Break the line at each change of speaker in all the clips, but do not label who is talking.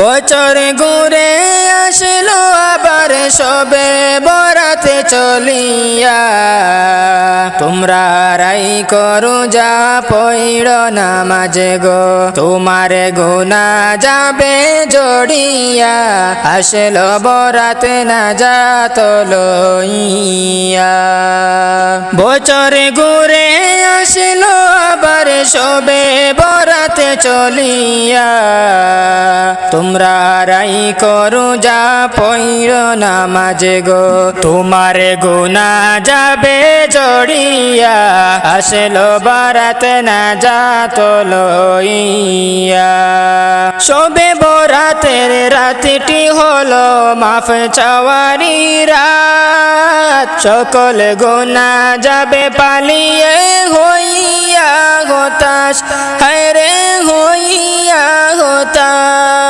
বছর ঘুরে আসলো আবার সবে বরাতে চলিয়া। তোমরা রাই করো, যা পইড় নামাজে গো। তোমার গুনা যাবে জড়িয়া। আসলো বরাতে না যা লইয়া। বছর ঘুরে আসলো আবার সবে বরাতে চলিয়া। তোমরা রাই করো, যা পইর নামাজে গো। তোমার গুনা যাবে জড়িয়া, আসলো বারাত না যা লইয়া। সবে বরাতের রাতটি হলো মাফ চাওয়ারি রাত। সকল গুনা যাবে পালিয়ে হইয়া হতাশ হরে হইয়া হতাশ।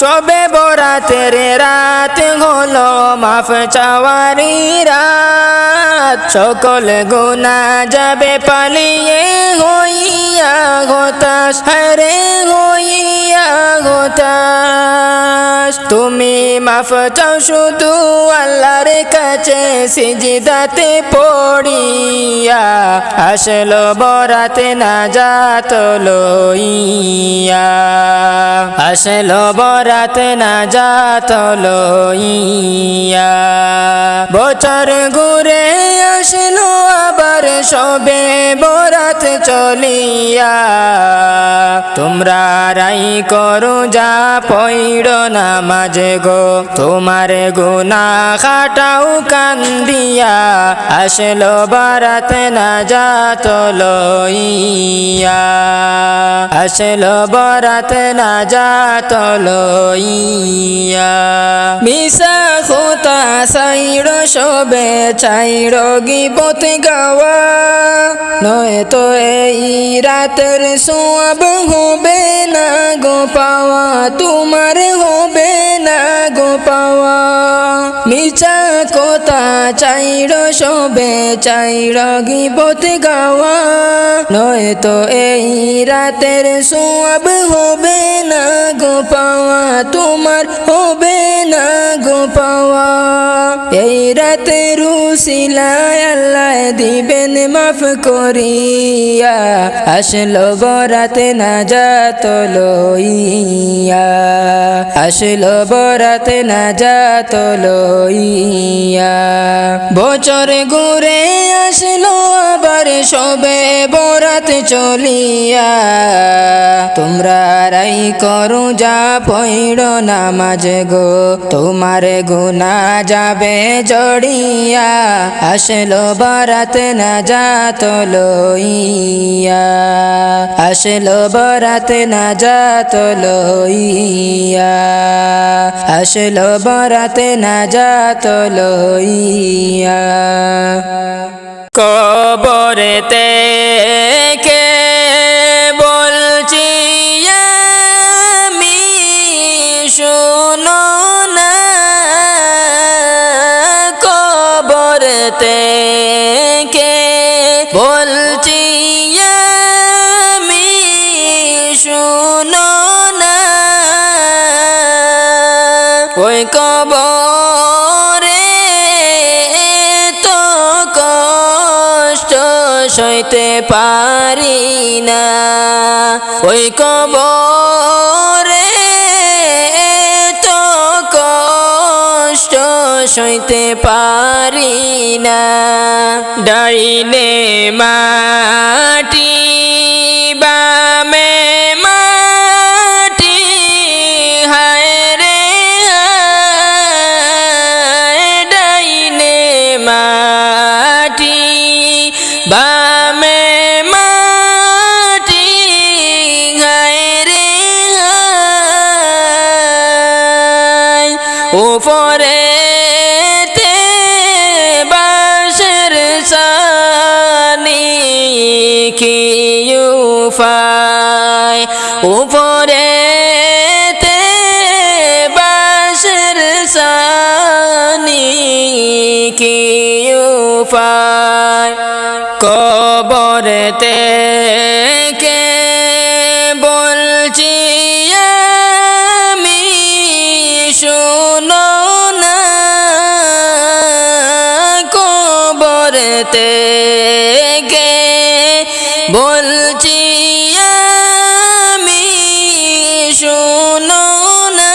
সবে বরাতের রাত হলো মাফ চাওয়ারি রাত। সকল গুনা যাবে পালিয়ে হইয়া হতাশ, হরে হইয়া হতাশ। তুমি মাফ চাও শুধু আল্লাহর কাছে, সিজিদাতে পড়িয়া আসলো বরাতে না যাত লইয়া। আসলো বরাতে না যাত লইয়া। বছর ঘুরে আসলো আবার সবে বরাত চলিয়া। তোমরা রাই করো যা পইড় নামাজে গো, তোমার গুনা খাটাও কান্দিয়া। আসলো বারাত না যাত লইয়া। আসলো বারাত না যাত লইয়া মিশা খোতা সাইড় সবে চাইড় গিবত গাওয়া। নয় তো এই রাতের সোয়াব হবে না গো পাওয়া, তোমার হবে না গো পাওয়া। মিচা কোতা চাইড় সবে চাইড় গিবত গাওয়া। নয় তো এই রাতের সোয়াব হবে না গো পাওয়া, তোমার হবে না গো পাওয়া। এই রাতে রুসিলায় আল্লাহ দিবেন মাফ করিয়া। আসলো বরাতে না যাত লইয়া। আসলো বরাতে না যাত লইয়া। বছর ঘুরে আসলো আবার সবে বরাত চলিয়া। তোমরা রাই করো, যা পইড় নামাজ গো। তোমার গুনা যাবে জড়িয়া। আসলো বরাত না যাত লইয়া। আসলো বরাত না যাত লইয়া। আসলো বরাত না যাত লইয়া। কবরেতে কে বলছি আমি শোনো না। কবরতে কে বলছি আমি শোনো না। ওই কবরে তো কষ্ট সইতে পারি না। ডাইনে মাটি উপরে থেকে বলছি আমি শুনো না।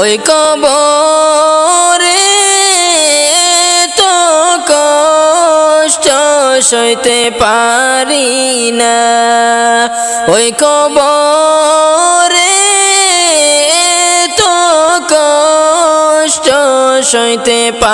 ওই কবরে তো কষ্ট সইতে পারি না। ওই কবরে তো কষ্ট সইতে পারি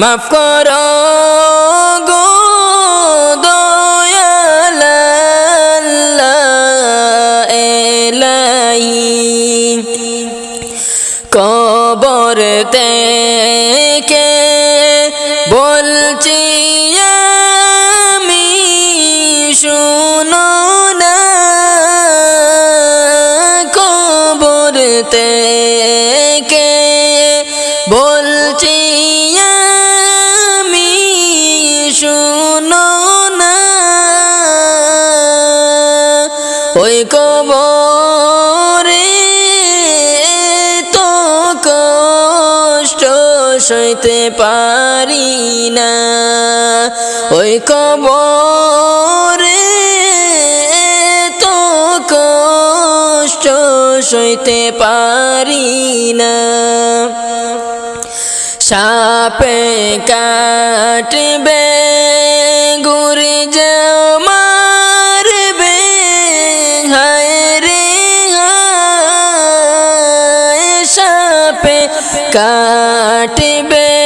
মাফ করো গো কবর থেকে বলছি আমি শুনো না। কবর থেকে কবরে তো কষ্ট সইতে পারি না। সাপে কাটবে মারবে রে কাটবে।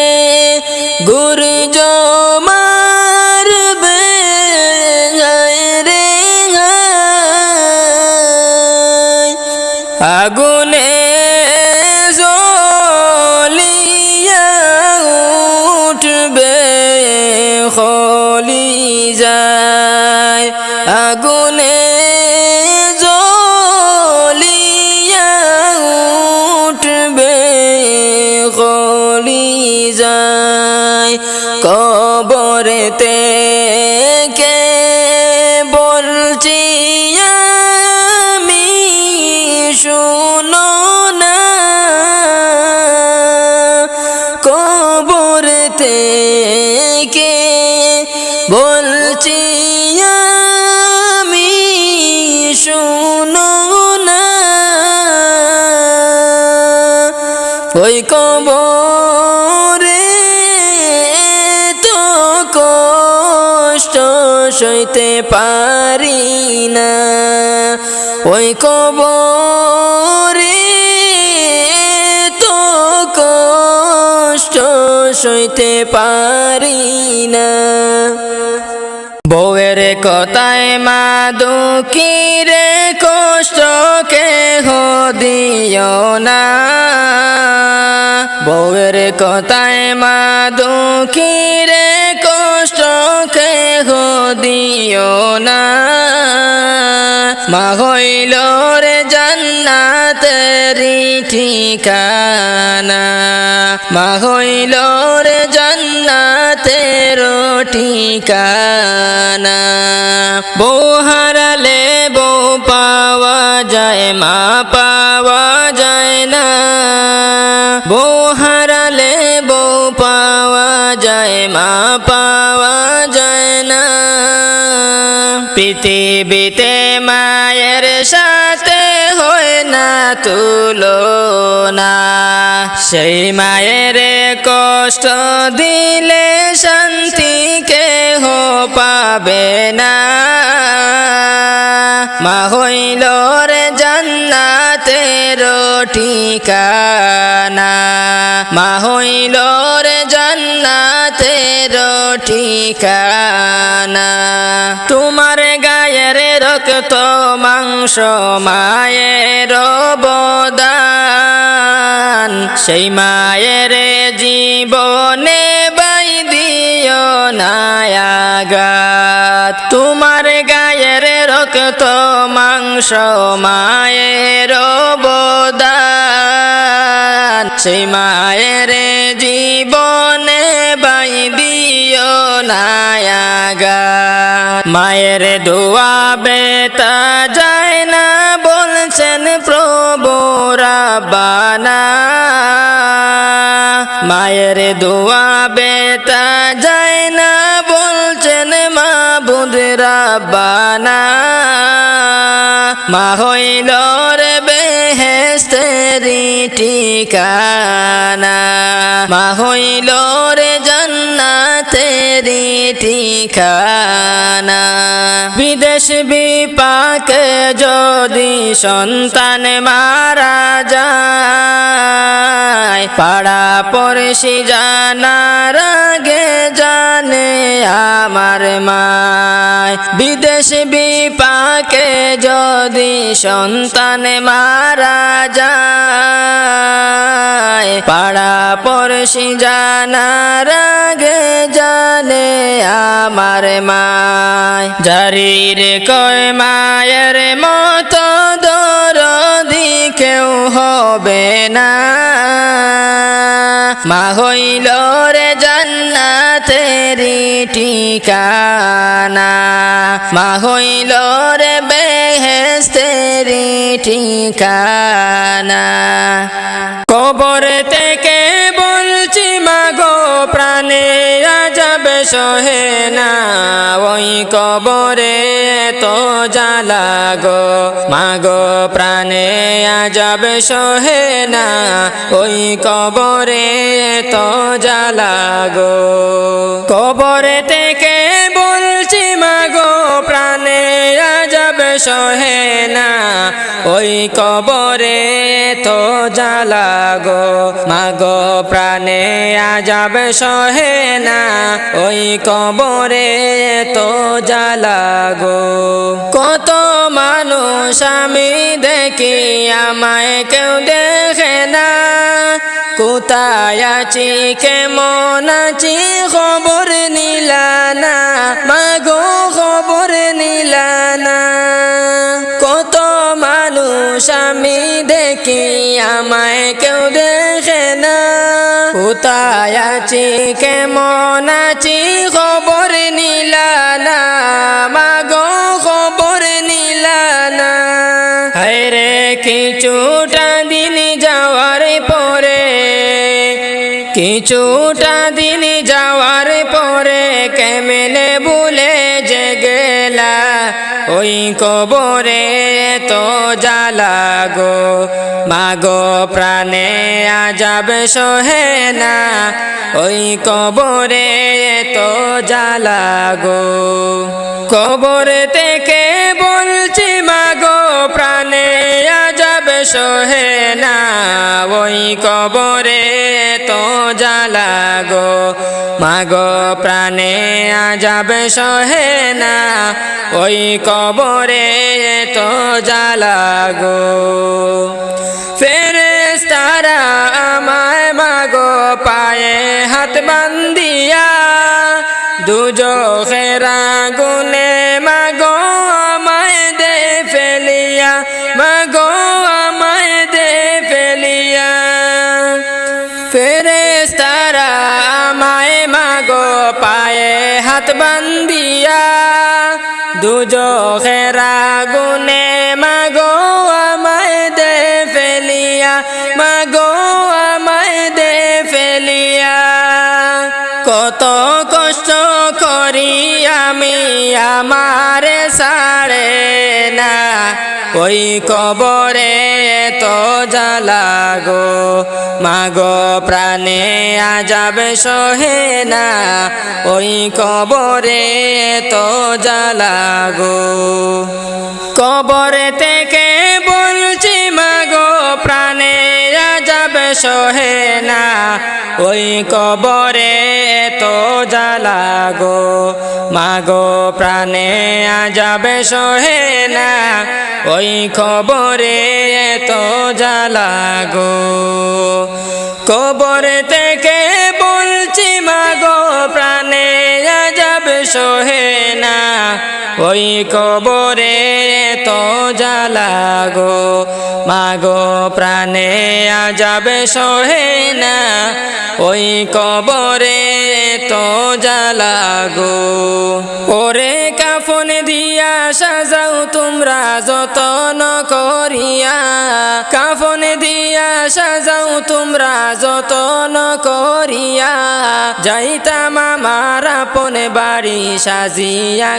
না। ওই কবরে তো কষ্ট সইতে পারি না। বউয়ের কথায় মা দুঃখী রে কষ্ট কেহ দিও না। বউয়ের কথায় মা দুঃখী রে কষ্ট কেহ দিও না। হইল রে জান্নাতেরি ঠিকানা। মা হইল রে জান্নাতের ঠিকানা। বউ হারালে বউ পাওয়া যায়, মা পাওয়া যায় না। বউ হারালে বউ পাওয়া যায়, মা পাওয়া যায় না। পৃথিবীতে না তুলনা। সেই মায়ের কষ্ট দিলে শান্তি কেহ পাবে না। মা হইল রে জান্নাতের ঠিকানা। মা হইল রে জান্নাতের ঠিকানা। মাংস মায়ের বদান সেই মায়ের জীবনে বাই দিও নায়াগাত। তোমার গায়ের রক্ত মাংস মায়ের বদান সেই মায়ের জীবনে বাই দিও নায়াগাত। মায়ের দোয়া বেতা রাব্বানা মায়ের দোয়া বেতা যায় না বলছেন মাবুদ রাব্বানা। মা হইল রে বেহেস্তেরি ঠিকানা। মা হইল রে জান্নাতেরি ঠিকানা। বিদেশ বিপাকে যদি সন্তান মারা যায় পাড়া পড়শি জানার আগে জানে আমার মায়। বিদেশ বিপাকে যদি সন্তান মারা যায়। পাড়া পড়শি জানার আগে জানে আমার মায়। জারির কয় মায়ের মতো কেউ হবে না। মা হইল রে জান্নাতেরি ঠিকানা। মা হইল রে বেহেস্তেরি ঠিকানা। কবর থেকে বলছি মাগো প্রাণে আজব সহে না। কবরে তো জ্বালা গো। মাগো প্রাণে আজব সহে না। ওই কবরে তো জ্বালা গো। কবরে সহে না, ওই কবরে তো জ্বালা গো। মাগো প্রাণে আজাব সহে না, ওই কবরে তো জ্বালা গো। কত মানুষ আমি দেখি, আমায় কেউ দেখে না। কোথায় আছি, কেমন আছি, খবর নিলানা কেউ দেখে না। কোথায় আছি, কেমন আছি, খবর নিলানা মাগো, খবর নিলানা হায়রে কিছুটা দিন যাওয়ার পরে, কিছুটা দিন যাওয়ার পরে ওই কবরে তো জ্বালা গো। মাগো প্রাণে আজাব সহে না। ওই কবরে তো জ্বালা গো। কবর থেকে সহে না, ওই কবরে তো জ্বালা গো। মাগো প্রাণে আজাব সহে না, ওই কবরে তো জ্বালা গো। ফেরেস্তারা আমায় মাগো পায়ে হাত বান্দিয়া দুজো খেরা গুনে দুজো খেরা গুনে মাগো আমায় দে ফেলিয়া, মাগো আমায় দে ফেলিয়া। কত কষ্ট করি আমি আমার সাড়ে না, ওই কবরে তো জালাগো মাগো প্রাণে আজাব সহে না ওই কবরে তো জালাগো গো। সহে না, ওই কবরে তো জ্বালা গো। মাগো প্রাণে যাবে সহে না, ওই খবরে তো জ্বালা গো। কবর থেকে বলছি, মাগো প্রাণে যাবে সহে না ওই কবরে তো জ্বালা গো। মাগো প্রাণে যাবে সহে না। ওই কবরে তো জ্বালা গো। ওরে কাফন দিয়া সাজাও তোমরা যতন করিয়া। কাফন দিয়া সাজাও তোমরা যতন করিয়া। যাইতাম আমার আপন বাড়ি সাজিয়া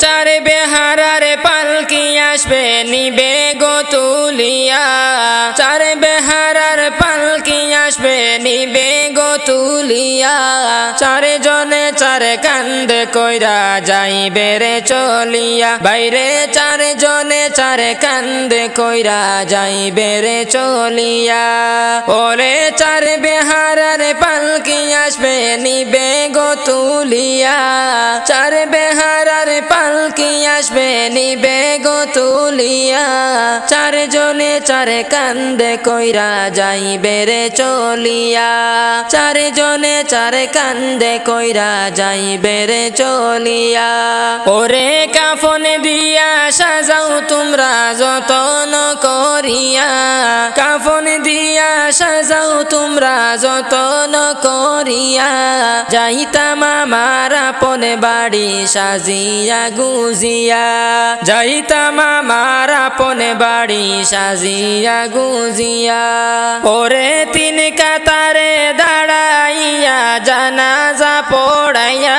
চার বেহারার পালকি আসবে নিবে গো তুলিয়া। তুলিয়া চারে জনে চার কান্দ কইরা যাইবে রে চলিয়া। বাইরে চার জনে চার কান্দ কইরা যাই রে চলিয়া। ওরে চার বেহারার পালকি আসবে, নিবে গো তুলিয়া। চার বেহারার পালকি আসবে, নিবে গো তুলিয়া। চার জনে চার কান্দে কইরা যাইবে রে চলিয়া। চার জনে চার কান্দে কইরা যাইবে রে চলিয়া। ওরে কাফন দিয়া সাজাও তোমরা যতন করিয়া। কাফন দিয়া সাজাও তোমরা যতন করিয়া। যাইতাম আমার আপন বাড়ি সাজিয়া গুজিয়া। যাইতাম আমার আপন বাড়ি সাজিয়া গুজিয়া। ওরে তিন কাতারে দাঁড়াইয়া জানাজা পড়াইয়া,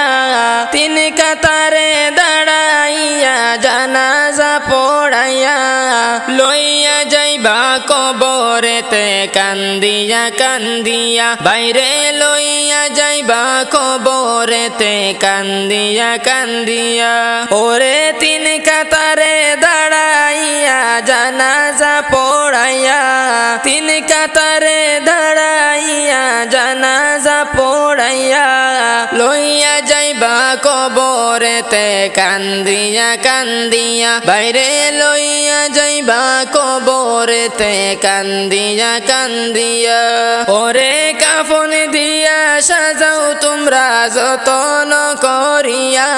তিন কাতারে দাঁড়াইয়া, জানাজা পড়াইয়া, লইয়া যাইবা কবরেতে, কান্দিয়া কান্দিয়া, বাইরে লইয়া যাইবা কবরেতে, কান্দিয়া কান্দিয়া, ওরে কবরেতে কান্দিয়া কান্দিয়া, বাইরে লইয়া যাইবা কবরেতে কান্দিয়া কান্দিয়া। ওরে কাফন দিয়া সাজাও তোমরা যতন করিয়া।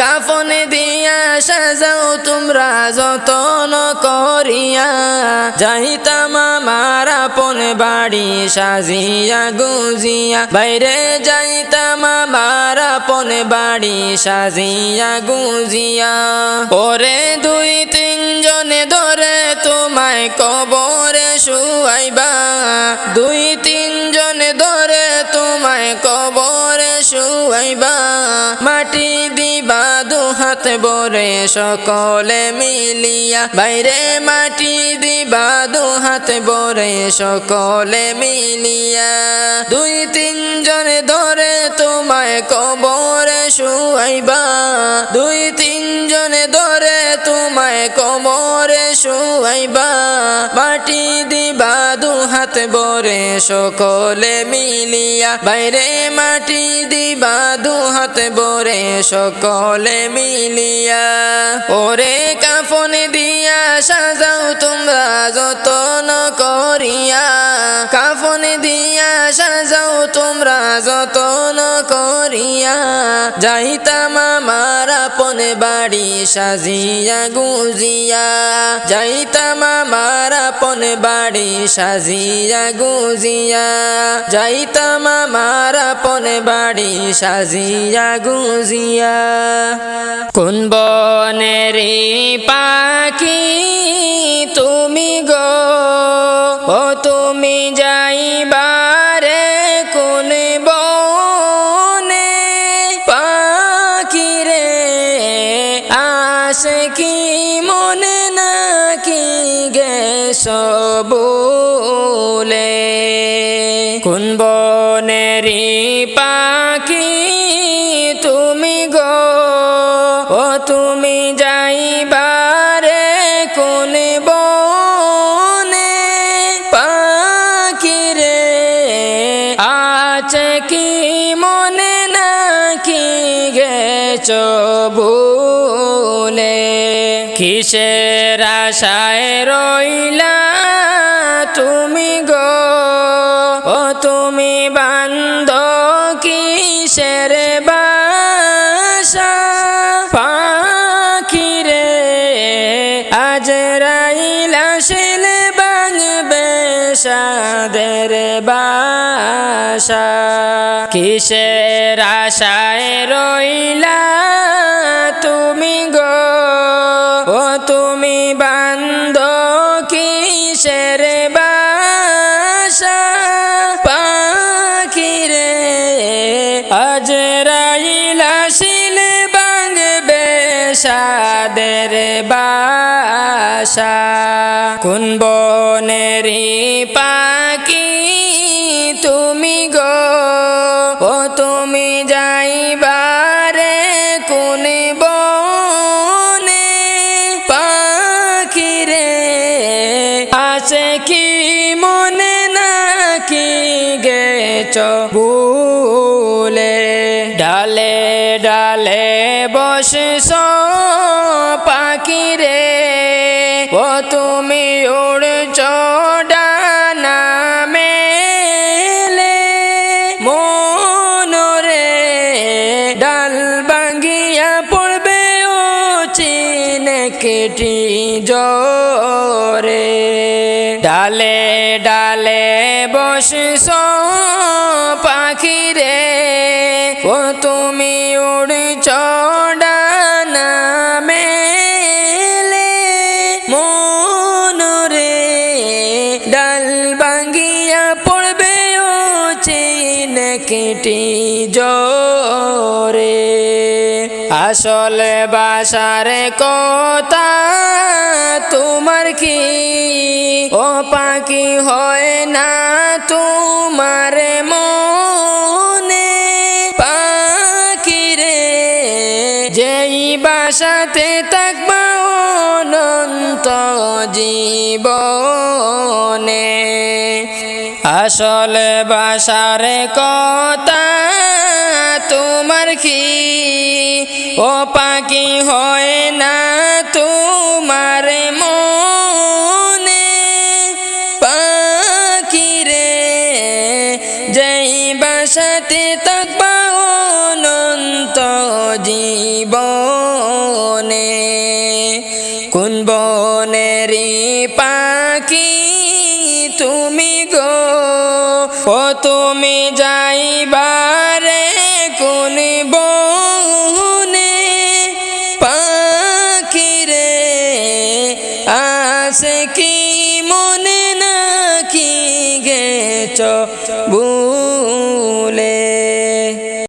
কাফন দিয়া সাজাও তোমরা যতন করিয়া। যাইতাম আমার আপন বাড়ি সাজিয়া গুজিয়া, বাইরে যাইতাম আমার আপন বাড়ি সাজিয়া গুজিয়া। ওরে দুই তিনজনে ধরে তোমায় কবরে শুয়াইবা। দুই তিনজনে হাত বরে সকলে মিলিয়া বাইরে মাটি দিবা, দু হাত বরে সকলে মিলিয়া। দুই তিনজনে ধরে তোমায় কবরে শুয়াইবা। দুই তিনজনে ধরে তোমায় কবরে শুয়াইবা। মাটি দিবা, দু হাত বরে সকলে মিলিয়া। বাইরে মাটি দিবা, দু হাত বরে সকলে মিলিয়া ওরে কাফন দিয়া সাজাও তোমরা যতন করিয়া। কাফন দিয়া সাজাও তোমরা যতন করিয়া। যাইতাম আমার আপন বাড়ি সাজিয়া গুজিয়া। যাইতাম আমার আপন বাড়ি সাজিয়া গুজিয়া। যাইতাম আমার আপন বাড়ি সাজিয়া গুজিয়া। কোন বনের পাখি তুমি গো? ও তুমি যাইবারে আসে কি মনে নাকি গেছ বলে কোন বনেরি পা কিসের আশায় রইলা তুমি গো? ও তুমি বান্দ কিসের বাসা? পাখি আজ রাইলা শিলে বাংবে সাদের বাসা। কিসের আশায় রইলা তুমি গো? সাদের বাসা, কোন বনেরি পাখি তুমি গো? ও তুমি যাইবারে কোন বনে পাখি রে? আছে কি মনে নাকি গেছ? ডালে বসে পাখি রে। ও তুমি উড়ছ ডানা মেলে। মনরে ডাল ভাঙ্গিয়া পড়বে ও চিনে কেটি জরে ডালে ডালে বসিস পাখি রে। তুমি উড়ছ ডানা মেলে, মনরে ডাল পড়বে ও কেটি জোরে আসলে বাসার কথা তোমার কি? ও পাখি হয় না তোমার মনে যেই বাসাতে থাকবা অনন্ত জীবনে। আসল বাসার কথা তোমার কি? ও পাখি হয় না তুমি যাইবারে কোন বনে পাখিরে আছে কি মনে নাকি গেছ?